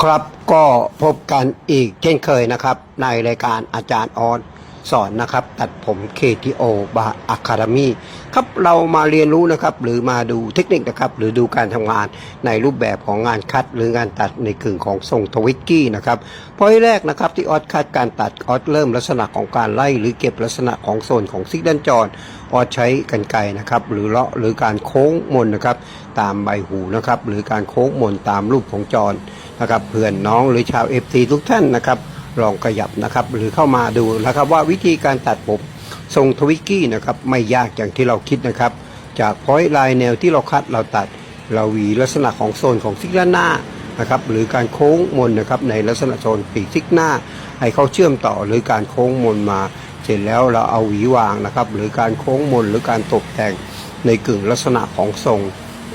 ครับก็พบกันอีกเช่นเคยนะครับ ในรายการอาจารย์ออนสอนนะครับ ตัดผม KTO บาอะคา d มีครับเรามาเรียนรู้นะครับ หรือมาดูเทคนิคนะครับ หรือดูการทำงานในรูปแบบของงานคัด หรืองานตัดในกึ่งของทรงทวิกกี้นะครับพอยแรกนะครับที่ออสคัดการตัดออสเริ่มลักษณะของการไล่ หรือเก็บลักษณะของโซนของซิกดันจรออสใช้กันไกนะครับหรือเลาะหรือการโค้งมนนะครับตามใบหูนะครับหรือการโค้งมนตามรูปของจร นะครับเพื่อนน้องหรือชาวเอฟซีทุกท่านนะครับลองขยับนะครับหรือเข้ามาดูนะครับว่าวิธีการตัดผมทรงทวิกกี้นะครับไม่ยากอย่างที่เราคิดนะครับ จากพอยต์ลน์แนวที่เราคัดเราตัดเราหวีลักษณะของโซนของซิกด้านหน้านะครับหรือการโค้งมนนะครับในลักษณะโซนปีกซิกหน้า ให้เขาเชื่อมต่อหรือการโค้งมนมา เสร็จแล้วเราเอาหวีวางนะครับหรือการโค้งมนหรือการตกแต่งในกึ่งลักษณะของทรง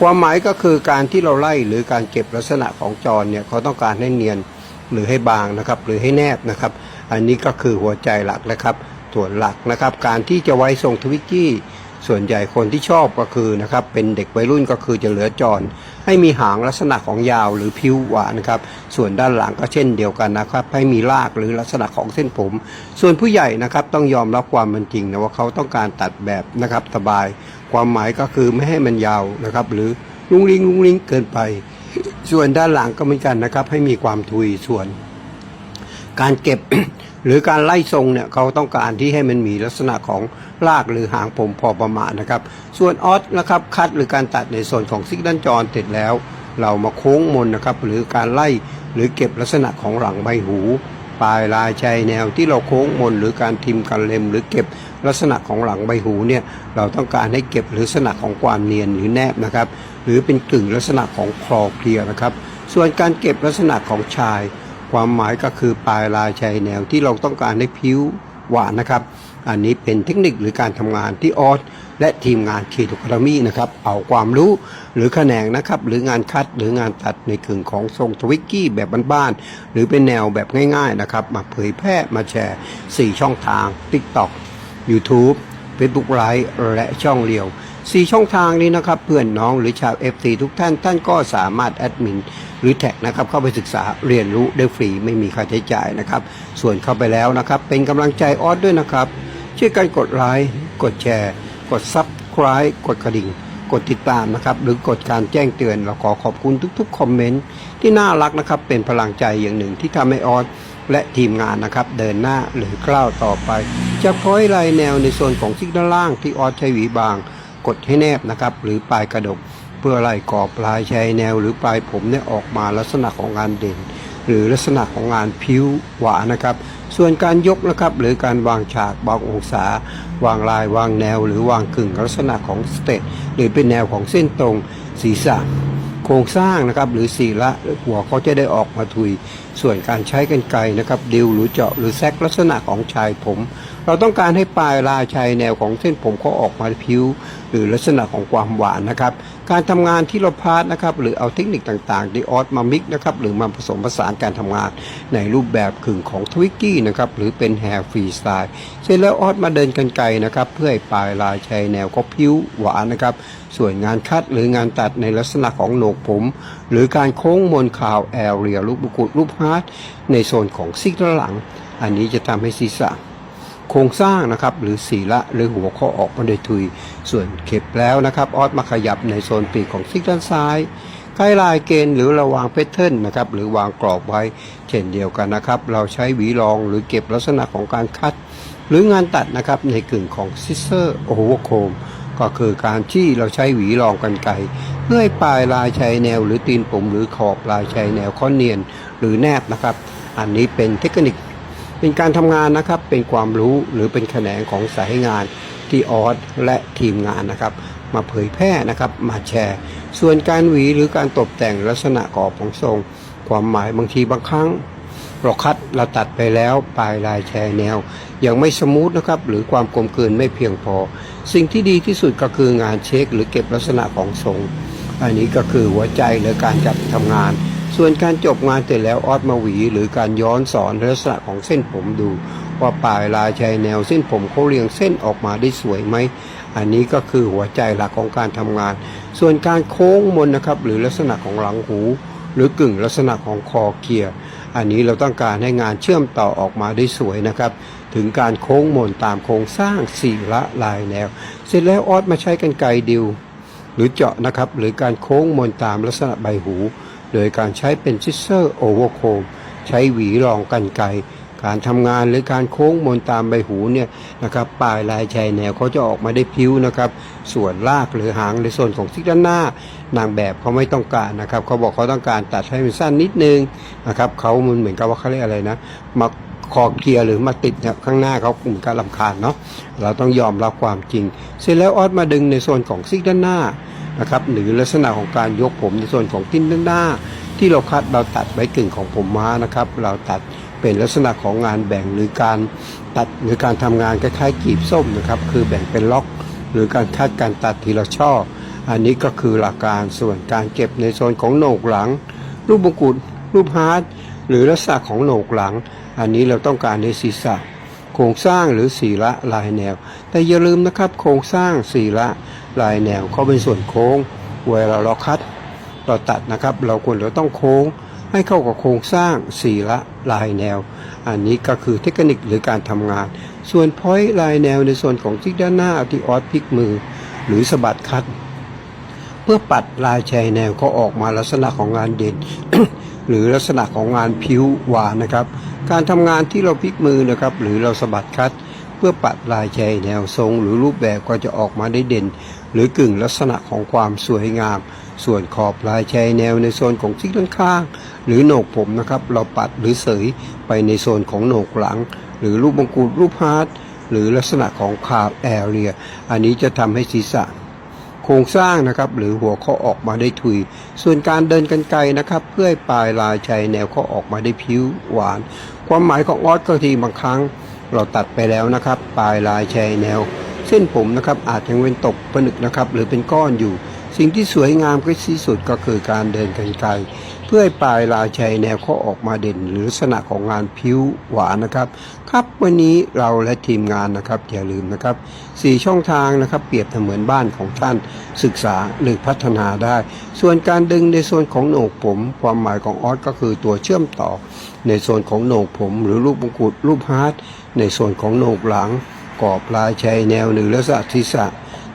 ความหมายก็คือการที่เราไล่หรือการเก็บลักษณะของจรเนี่ยเขาต้องการให้เนียนหรือให้บางนะครับหรือให้แนบนะครับ อันนี้ก็คือหัวใจหลักนะครับส่วนหลักนะครับ การที่จะไว้ทรงทวิกกี้ส่วนใหญ่คนที่ชอบก็คือนะครับเป็นเด็กวัยรุ่นก็คือจะเหลือจรให้มีหางลักษณะของยาวหรือพิ้วหวานนะครับส่วนด้านหลังก็เช่นเดียวกันนะครับ ให้มีรากหรือลักษณะของเส้นผม ส่วนผู้ใหญ่นะครับต้องยอมรับความเป็นจริงนะว่าเขาต้องการตัดแบบนะครับสบาย ความหมายก็คือไม่ให้มันยาวนะครับ หรือลุงลิงลุงลิงเกินไป ส่วนด้านหลังก็เหมือนกันนะครับ ให้มีความทุยส่วน การเก็บหรือการไล่ทรงเนี่ยเขาต้องการที่ให้มันมีลักษณะของรากหรือหางผมพอประมาณนะครับ ส่วนออสนะครับคัดหรือการตัดในส่วนของซิกด้านจรเสร็จแล้ว เรามาโค้งมนนะครับ หรือการไล่หรือเก็บลักษณะของหลังใบหู ปลายลายชายแนวที่เราโค้งมนหรือการทิมกันเล็มหรือเก็บลักษณะของหลังใบหูเนี่ยเราต้องการให้เก็บลักษณะของความเนียนหรือแนบนะครับหรือเป็นกึ่งลักษณะของคลอเคลียนะครับ ส่วนการเก็บลักษณะของชาย ความหมายก็คือปลายลายชายแนวที่เราต้องการให้ผิวหวานนะครับ อันนี้เป็นเทคนิคหรือการทำงานที่ออสและทีมงานคีตุคารามีนะครับเอาความรู้หรือแขนงนะครับหรืองานคัดหรืองานตัดในกึ่งของทรงทวิกกี้แบบบ้านๆหรือเป็นแนวแบบง่ายๆนะครับมาเผยแพร่มาแชร์ 4 ช่องทาง TikTok YouTube Facebook Live และช่องเรียว 4 ช่องทางนี้นะครับเพื่อนน้องหรือชาว FC ทุกท่านท่านก็สามารถแอดมินหรือแท็กนะครับเข้าไปศึกษาเรียนรู้ได้ฟรีไม่มีค่าใช้จ่ายนะครับส่วนเข้าไปแล้วนะครับเป็นกำลังใจออสด้วยนะครับ ช่วยกันกดไลค์กดแชร์ กดซับสไคร b e กดกระดิ่ง กดติดตามนะครับ หรือกดการแจ้งเตือน เราขอขอบคุณทุกๆคอมเมนต์ที่น่ารักนะครับ เป็นพลังใจอย่างหนึ่งที่ทำให้ออสและทีมงานนะครับ เดินหน้าหรือก้าวต่อไป จะพ้อยลายแนวในส่วนของซิกด้านล่างที่ออสใช้หวีบาง กดให้แนบนะครับ หรือปลายกระดก เพื่อไล่กรอบปลายชายแนว หรือปลายผมเนี่ยออกมาลักษณะของงานเด่น หรือลักษณะของงานผิวหวานนะครับ ส่วนการยกนะครับหรือการวางฉากวางองศา วางลายวางแนว หรือวางกึ่งลักษณะของสเตตหรือเป็นแนวของเส้นตรงศีรษะโครงสร้างนะครับหรือศีละหรือหัวเขาจะได้ออกมาทุย ส่วนการใช้กันไกรนะครับดิวหรือเจาะหรือแซกลักษณะของชายผม เราต้องการให้ปลายลายชายแนวของเส้นผมเขาออกมาผิว หรือลักษณะของความหวานนะครับ การทำงานที่เราพาร์ทนะครับหรือเอาเทคนิคต่างๆที่ออสมามิกนะครับหรือมาผสมผสานการทำงาน ในรูปแบบกึ่งของทวิกกี้นะครับหรือเป็นแฮร์ฟรีสไตล์เสร็จแล้วออสมาเดินกันไกลนะครับเพื่อให้ปลายลายชายแนวเขาผิวหวานนะครับส่วนงานคัดหรืองานตัดในลักษณะของโหนกผม หรือการโค้งมนข่าวแอลเรียรูปบุกุดรูปฮาร์ดในโซนของซิกด้านหลัง อันนี้จะทำให้ศีรษะโครงสร้างนะครับหรือศีละหรือหัวข้อออกมาโดยทุย ส่วนเข็บแล้วนะครับออสมาขยับในโซนปีกของซิกด้านซ้ายใกล้ลายเกณฑ์หรือระวางเพทเทิร์นนะครับหรือวางกรอบไว้เช่นเดียวกันนะครับ เราใช้หวีรองหรือเก็บลักษณะของการคัด หรืองานตัดนะครับในกึ่งของซิสเซอร์โอเวอร์โคมก็คือการที่เราใช้หวีรองกันไกเพื่อให้ปลายลายชายแนว หรือตีนผมหรือขอบลายชายแนวข้อเนียน หรือแนบนะครับ อันนี้เป็นเทคนิค เป็นการทำงานนะครับ เป็นความรู้หรือเป็นแขนงของสายงานที่ออสและทีมงานนะครับ มาเผยแพร่นะครับ มาแชร์ ส่วนการหวีหรือการตกแต่งลักษณะกรอบของทรง ความหมายบางทีบางครั้งเราคัดเราตัดไปแล้วปลายลายแชร์แนว ยังไม่สมูทนะครับ หรือความกลมกลืนไม่เพียงพอ สิ่งที่ดีที่สุดก็คืองานเช็ค หรือเก็บลักษณะของทรง อันนี้ก็คือหัวใจหรือการจัดทำงาน ส่วนการจบงานเสร็จแล้วออสมาหวี หรือการย้อนสอนลักษณะของเส้นผมดู ว่าปลายลายชายแนวเส้นผมเขาเรียงเส้นออกมาได้สวยไหม อันนี้ก็คือหัวใจหลักของการทำงาน ส่วนการโค้งมนนะครับ หรือลักษณะของหลังหู หรือกึ่งลักษณะของคอเกียร์อันนี้เราต้องการให้งานเชื่อมต่อออกมาได้สวยนะครับ ถึงการโค้งมนตามโครงสร้างสี่ละลายแนว เสร็จแล้วออสมาใช้กันไกดิวหรือเจาะนะครับ หรือการโค้งมนตามลักษณะใบหู โดยการใช้เป็นซิสเซอร์โอเวอร์โคมใช้หวีรองกันไกการทำงานหรือการโค้งมนตามใบหูเนี่ยนะครับปลายลายชายแนวเขาจะออกมาได้พิ้วนะครับ ส่วนลากหรือหางในส่วนของซิกด้านหน้านางแบบเขาไม่ต้องการนะครับ เขาบอกเขาต้องการตัดให้มันสั้นนิดนึงนะครับเขามันเหมือนกับว่าเขาเรียกอะไรนะมาคอเกียร์หรือมาติดเนี่ยข้างหน้าเขาเหมือนกับลำคาญเนาะเราต้องยอมรับความจริง เสร็จแล้วออสมาดึงในส่วนของซิกด้านหน้า นะครับหรือลักษณะของการยกผมในส่วนของทิ้นด้านหน้า ที่เราคัดเราตัดไว้กึ่งของผมม้านะครับ เราตัดเป็นลักษณะของงานแบ่งหรือการตัดหรือการทำงานคล้ายๆกีบส้มนะครับคือแบ่งเป็นล็อก หรือการคัดการตัดทีละช่อ อันนี้ก็คือหลักการส่วนการเก็บในโซนของโหนกหลัง รูปมงกุฎรูปฮาร์ดหรือลักษณะของโหนกหลัง อันนี้เราต้องการในศีรษะโครงสร้างหรือสีละลายแนว แต่อย่าลืมนะครับโครงสร้างสีละ ลายแนวเขาเป็นส่วนโค้ง เวลาเราคัดเราตัดนะครับ เราควรเราต้องโค้งให้เข้ากับโครงสร้างสีละลายแนว อันนี้ก็คือเทคนิคหรือการทำงาน ส่วนพอยต์ลายแนวในส่วนของที่ด้านหน้าที่ออสพลิกมือ หรือสะบัดคัด เพื่อปัดลายชายแนวก็ออกมาลักษณะของงานเด่น หรือลักษณะของงานผิวหวานนะครับ การทำงานที่เราพลิกมือนะครับ หรือเราสะบัดคัด เพื่อปัดลายชายแนวทรง หรือรูปแบบก็จะออกมาได้เด่น หรือกึ่งลักษณะของความสวยงาม ส่วนขอบลายชายแนวในโซนของซิกด้านข้าง หรือโหนกผมนะครับ เราปัดหรือเสยไปในโซนของโหนกหลัง หรือรูปมงกุฎรูปฮาร์ดหรือลักษณะของคาร์แอเรีย อันนี้จะทำให้ศีรษะโครงสร้างนะครับหรือหัวข้อออกมาได้ทุย ส่วนการเดินกันไกลนะครับ เพื่อให้ปลายลายชายแนวข้อออกมาได้ผิวหวาน ความหมายของออสก็ทีบางครั้ง เราตัดไปแล้วนะครับ ปลายลายชายแนว เส้นผมนะครับอาจยังเป็นตกผนึกนะครับหรือเป็นก้อนอยู่ สิ่งที่สวยงามที่สุดก็คือการเดินกันไกลเพื่อให้ปลายลายชายแนวข้อออกมาเด่น หรือลักษณะของงานผิวหวานนะครับ ครับวันนี้เราและทีมงานนะครับอย่าลืมนะครับสี่ช่องทางนะครับ เปรียบเสมือนบ้านของท่านศึกษาหรือพัฒนาได้ ส่วนการดึงในโซนของโหนกผม ความหมายของออสก็คือตัวเชื่อมต่อ ในโซนของโหนกผม หรือรูปมงกุฎรูปฮาร์ดในโซนของโหนกหลัง กรอบลายชายแนวหรือลักษณะศีรษะ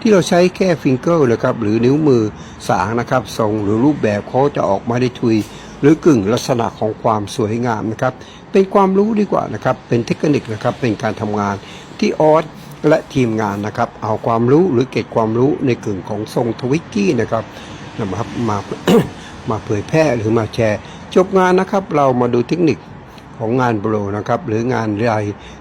ที่เราใช้แค่ฟิงเกิลนะครับหรือนิ้วมือสางนะครับทรงหรือรูปแบบเขาจะออกมาได้ทุย หรือกึ่งลักษณะของความสวยงามนะครับเป็นความรู้ดีกว่านะครับเป็นเทคนิคนะครับเป็นการทำงานที่ออสและทีมงานนะครับเอาความรู้หรือเก็บความรู้ในกึ่งของทรงทวิกกี้นะครับนะครับมามาเผยแพร่หรือมาแชร์ จบงานนะครับ เรามาดูเทคนิค ของงานโบรนะครับหรืองานไร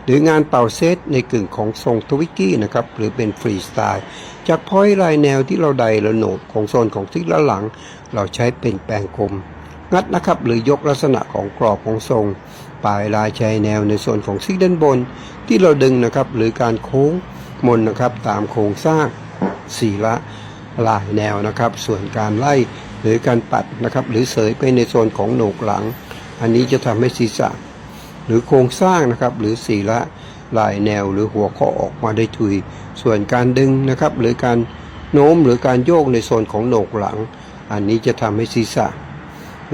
หรืองานเป่าเซตในกึ่งของทรงทวิกกี้นะครับหรือเป็นฟรีสไตล์จากพอยลายแนวที่เราใดและโหนดของโซนของทิศละหลัง เราใช้เป็นแปลงคมงัดนะครับหรือยกลักษณะของกรอบของทรง ปลายลายชายแนวในส่วนของซิกด้านบน ที่เราดึงนะครับหรือการโค้งมนนะครับตามโครงสร้างสี่ละลายแนวนะครับ ส่วนการไล่หรือการปัดนะครับหรือเสยไปในโซนของโหนกหลัง อันนี้จะทำให้ศีรษะ หรือโครงสร้างนะครับหรือสีละลายแนวหรือหัวข้อออกมาได้ทุย ส่วนการดึงนะครับหรือการโน้มหรือการโยกในโซนของโหนกหลัง อันนี้จะทำให้ศีรษะ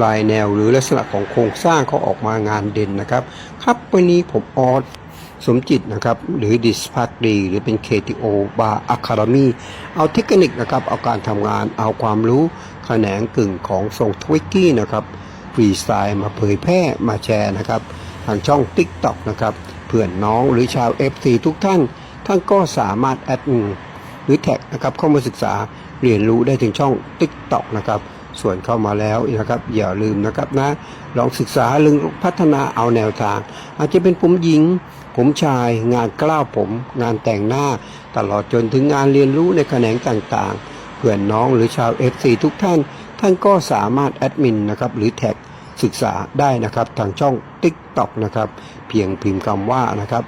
ลายแนวหรือลักษณะของโครงสร้างเขาออกมางานเด่นนะครับ ครับวันนี้ผมออสสมจิตนะครับหรือดิสพักดีหรือเป็น KTO Bar Academy เอาเทคนิคนะครับเอาการทำงานเอาความรู้แขนงกึ่งของทรงทวิกกี้นะครับฟรีสไตล์มาเผยแพร่มาแชร์นะครับ ทางช่อง TikTok นะครับเพื่อนน้องหรือชาว FC ทุกท่าน ท่านก็สามารถแอดมินหรือแท็กนะครับเข้ามาศึกษาเรียนรู้ได้ถึงช่อง TikTok นะครับส่วนเข้ามาแล้วนะครับอย่าลืมนะครับนะ ลองศึกษาลึงพัฒนาเอาแนวทาง อาจจะเป็นผมหญิง ผมชาย งานกล้าวผม งานแต่งหน้า ตลอดจนถึงงานเรียนรู้ในแขนงต่างๆ เพื่อนน้องหรือชาว FC ทุกท่าน ท่านก็สามารถแอดมินนะครับหรือแท็ก ศึกษาได้นะครับทางช่อง TikTok นะครับเพียงพิมพ์คำว่านะครับ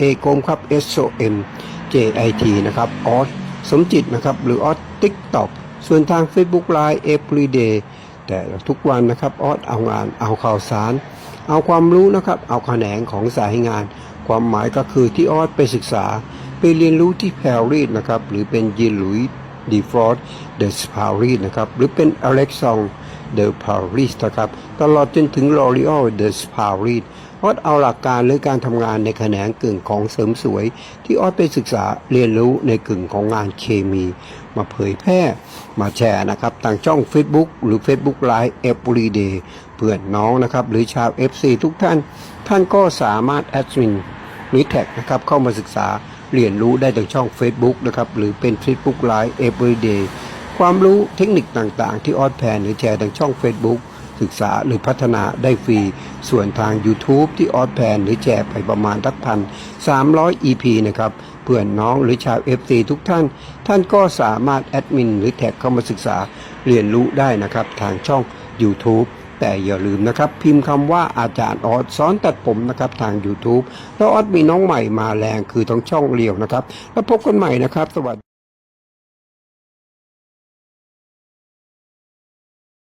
a กมครับ S O M J I T นะครับออสสมจิตนะครับหรือออส TikTok ส่วนทาง Facebook Live Everyday แต่ทุกวันนะครับออสเอางานเอาข่าวสาร เอาความรู้นะครับเอาแขนงของสายงาน ความหมายก็คือที่ออสไปศึกษา ไปเรียนรู้ที่แพรรีดนะครับหรือเป็นยีนหลุยดีฟรอสเดอะสปารีดนะครับหรือเป็นอเล็กซอง The Paris นะครับตลอดจนถึง L'Oreal The Paris ออสเอาหลักการหรือการทำงานในแขนงกึ่งของเสริมสวย ที่ออสไปศึกษาเรียนรู้ในกึ่งของงานเคมี มาเผยแพร่มาแชร์นะครับทางช่อง Facebook หรือ Facebook Live Everyday เพื่อนน้องนะครับ หรือชาว FC ทุกท่าน ท่านก็สามารถแอดมินหรือแท็กนะครับเข้ามาศึกษาเรียนรู้ได้ทางช่อง Facebook นะครับหรือเป็น Facebook Live Everyday ความรู้เทคนิคต่างๆ ที่ออสแพนหรือแชร์ทางช่อง Facebook ศึกษาหรือพัฒนาได้ฟรี ส่วนทาง YouTube ที่ออสแพนหรือแชร์ไปประมาณทักพัน300 EP นะครับเพื่อนน้องหรือชาว FC ทุกท่าน ท่านก็สามารถแอดมินหรือแท็กเข้ามาศึกษาเรียนรู้ได้นะครับ ทางช่อง YouTube แต่อย่าลืมนะครับ พิมพ์คำว่าอาจารย์ออสสอนตัดผมนะครับทาง YouTube แล้วออสมีน้องใหม่มาแรงคือทั้งช่องเรียวนะครับ แล้วพบกันใหม่นะครับ สวัสดี